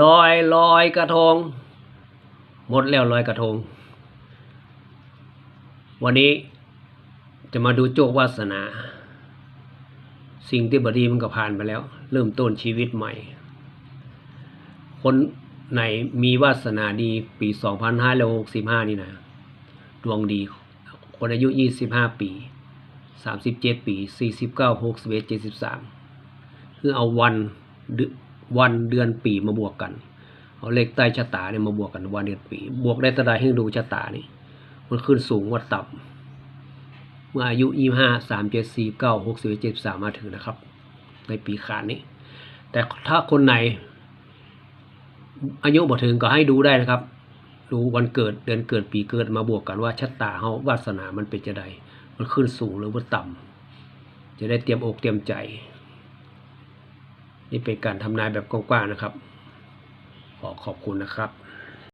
ลอยลอยกระทง หมดแล้วลอยกระทง วันนี้จะมาดูโจกวาสนา สิ่งที่บดีมันก็ผ่านไปแล้ว เริ่มต้นชีวิตใหม่ คนไหนมีวาสนาดีปี 2565 นี่นะ ดวงดี คนอายุ 25 ปี 37 ปี 49 61 73 คือเอาวันเดือน วันเดือนปีมาบวกกันเอาเลขใต้ชะตาเนี่ยมาบวกกันวันเดือนปี บวกได้ตะไดให้ดูชะตานี่มันขึ้นสูงวัดต่ำเมื่ออายุ25 37 49 61 73มาถึงนะครับ ในปีขานนี้ แต่ถ้าคนไหน อายุบ่ถึงก็ให้ดูได้นะครับดูวันเกิดเดือนเกิดปีเกิดมาบวกกันว่าชะตาเฮาวาสนามันเป็นจะใดมันขึ้นสูงหรือว่าต่ำจะได้เตรียมอกเตรียมใจ นี่เป็นการทำนายแบบกว้างๆนะครับ ขอขอบคุณนะครับ